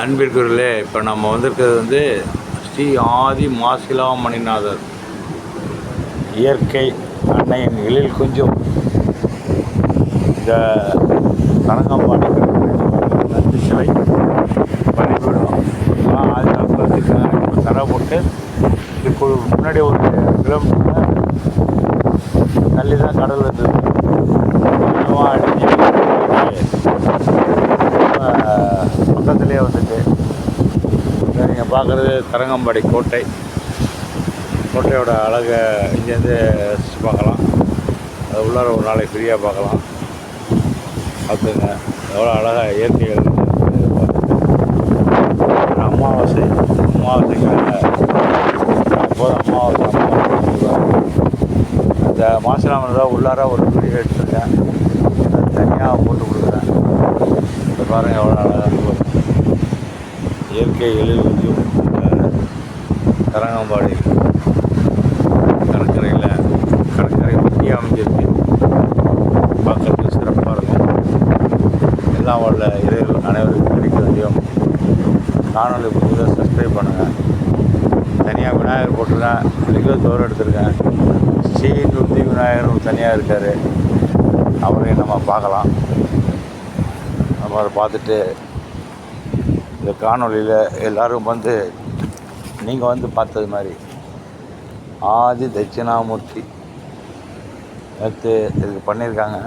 அன்பிற்குரியலே இப்போ நம்ம வந்திருக்கிறது வந்து ஸ்ரீ ஆதி மாசிலா மணிநாதர். இயற்கை அன்னையின் எழில் கொஞ்சம். இந்த கனகாம்பாடி நந்தி சிலை பணிபுரியும். ஆதி தர போட்டு இப்போ முன்னாடி ஒரு கிலோமீட்டர் தள்ளி தான் கடல் இருந்தது பக்கத்துலேயே வந்துட்டு நீங்கள் பார்க்குறது தரங்கம்பாடி கோட்டை. கோட்டையோட அழகை இங்கேருந்து ரசிச்சு பார்க்கலாம். அது உள்ளார ஒரு நாளைக்கு ஃப்ரீயாக பார்க்கலாம். பார்த்துங்க. எவ்வளோ அழகாக இயற்கைகள் அமாவாசை அமாவாசைக்கான அப்போது அமாவாசை அந்த மாசிலாமன் தான் உள்ளார ஒரு வீடியோ எடுத்துருக்கேன். தனியாக போட்டு கொடுக்குறேன். இந்த பாருங்கள் எவ்வளோ அழகாக இருக்கும் இயற்கை எழில் வந்து தரங்கம்பாடி கடற்கரையில் கடற்கரை ஒட்டி அமைஞ்சிருக்கு. பார்க்கறதுக்கு சிறப்பாக இருக்கும். எல்லாம் உள்ள இறைவர்கள் அனைவருக்கும் கிடைக்க வேண்டியும் காணொலி புதுசாக சப்ஸ்கிரைப் பண்ணுங்கள் தனியாக விநாயகர் போட்டிருக்கேன் லிங்க தோறு எடுத்திருக்கேன். ஸ்ரீ துர்த்தி விநாயகரும் தனியாக இருக்கார். அவரையும் நம்ம பார்க்கலாம். நம்ம அதை பார்த்துட்டு இந்த காணொலியில் எல்லோரும் வந்து நீங்கள் வந்து பார்த்தது மாதிரி ஆதி தட்சிணாமூர்த்தி நேற்று இதுக்கு பண்ணியிருக்காங்க.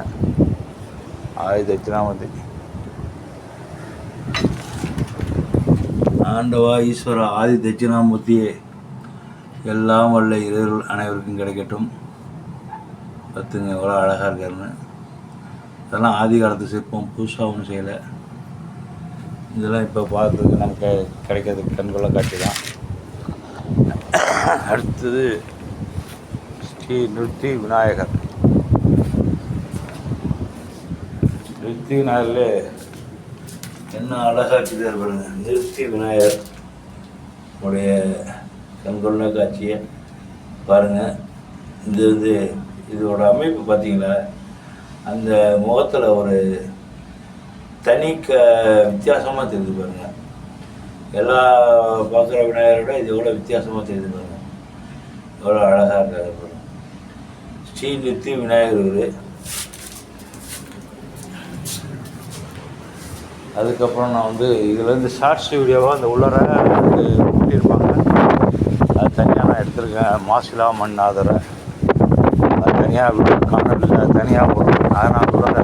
ஆதி தட்சிணாமூர்த்தி. ஆண்டவா ஈஸ்வர ஆதி தட்சிணாமூர்த்தியே எல்லாம் வல்ல இறைவர்கள் அனைவருக்கும் கிடைக்கட்டும். பத்துங்க எவ்வளோ அழகாக இருக்காருன்னு. இதெல்லாம் ஆதி காலத்து சிற்பம் புதுசாக செய்யலை. இதெல்லாம் இப்போ பார்க்குறதுக்கு நமக்கு கிடைக்கிறதுக்கு கண்கொள்ள காட்சி தான். அடுத்தது ஸ்ரீ நிறுத்தி விநாயகர். நிறுத்தி விநாயகர்ல என்ன அழகாட்சி பாருங்க. நிறுத்தி விநாயகர் உடைய கண்கொள்ள காட்சியை பாருங்கள் இது வந்து இதோட அமைப்பு பார்த்தீங்களா அந்த முகத்தில் ஒரு தனி க வித்தியாசமாக தெரிஞ்சு பாருங்க. எல்லா பார்க்குற விநாயகரோட இது எவ்வளோ வித்தியாசமாக தெரிஞ்சு பாருங்க. எவ்வளோ அழகாக இருக்காது பாருங்க. ஸ்ரீ நித்தி விநாயகர் அதுக்கப்புறம் நான் வந்து இதுலேருந்து ஷார்ட்ஸ் வீடியோவாக அந்த உள்ளார அது அது தனியாக நான் எடுத்திருக்கேன். மாசிலா மண்ணாதரை. அது தனியாக காணொலியில் தனியாக போடுறேன் அதனால் உள்ளார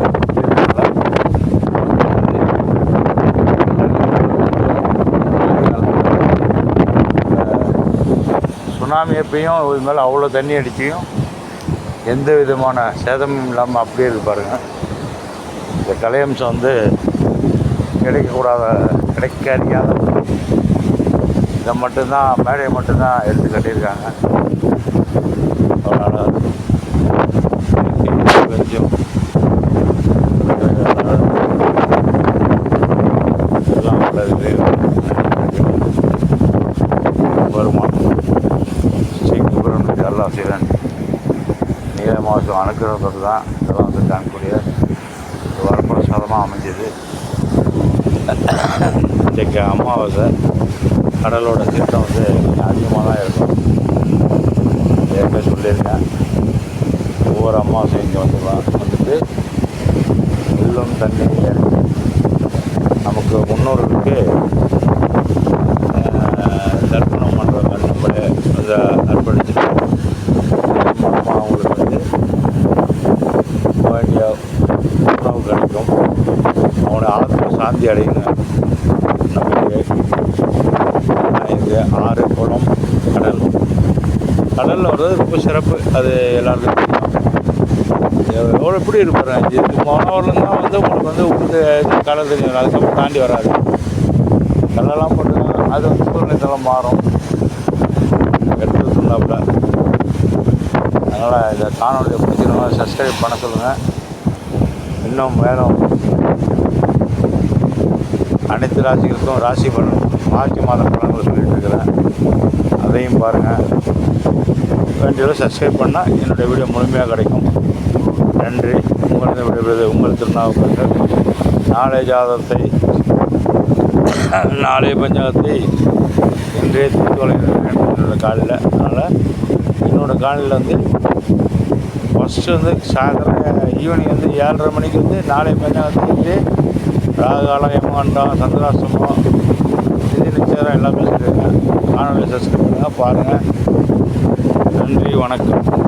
சுனாமி எப்பயும் இது மேலே அவ்வளோ தண்ணி அடிச்சியும் எந்த விதமான சேதமும் இல்லாமல் அப்படியே இருக்கு பாருங்கள் இந்த கலையம்சம் வந்து கிடைக்கக்கூடாத கிடைக்காதியாத இதை மட்டும்தான் மேடையை மட்டும்தான் எடுத்து கட்டியிருக்காங்க. அதனால் கொஞ்சம் நீல மாதம் தான் இதெல்லாம் வந்து காணக்கூடிய வரப்பிரசாதமாக அமைஞ்சது. இன்றைக்கு அமாவாசை கடலோட சீற்றம் வந்து அதிகமாக தான் இருக்கும். ஏற்கனவே சொல்லியிருக்கேன். ஒவ்வொரு அமாவாசை இங்கே வந்துடலாம் வந்துட்டு வெள்ளம் தண்ணி நமக்கு முன்னோர்களுக்கு ஆத்ம சாந்தி அடையுங்க நம்பிக்கை. ஐந்து ஆறு குளம் கடல். கடலில் வர்றது ரொம்ப சிறப்பு. அது எல்லாருக்கும் தெரியும். எவ்வளோ எப்படி இருப்பாரு இதுக்கு மாணவர்லேருந்து தான் வந்து உங்களுக்கு வந்து உங்களுக்கு இந்த கடல் தெரியும். அதுக்கப்புறம் தாண்டி வராது. கடலெல்லாம் போட்டுன்னா அது வந்து சூழ்நிலைத்தெல்லாம் மாறும். எடுத்து சொன்னாப்புல அதனால் இந்த காணொலியை பிடிச்சிருந்தவங்க சப்ஸ்கிரைப் பண்ண சொல்லுங்கள் இன்னும் மேலும் அனைத்து ராசிகளுக்கும் ராசி பலன் மார்ச் மாத பலன்கள் சொல்லிட்டு இருக்கிறேன் அதையும் பாருங்கள் வேண்டியதை சப்ஸ்கிரைப் பண்ணால் என்னுடைய வீடியோ முழுமையாக கிடைக்கும். நன்றி. உங்களது விடைபெறுவது உங்கள் திருநாவுக்கரசர். நாளை ஜாதகத்தை நாளைய பஞ்சாகத்தை இன்றைய திருத்தொலை என்னோட காலையில் அதனால் என்னோடய காலையில் வந்து ஃபஸ்ட்டு வந்து சாயந்தரம் ஈவினிங் வந்து ஏழரை மணிக்கு வந்து நாளைய பஞ்சாங்கத்தை வந்து ராகாலம் யமகண்டம் சந்திராசிரமம் நிதி நிச்சயம் எல்லாமே சொல்லியிருக்கேன். காணொலி சப்ஸ்கிரைப் பண்ணுங்கள் பாருங்கள் நன்றி வணக்கம்.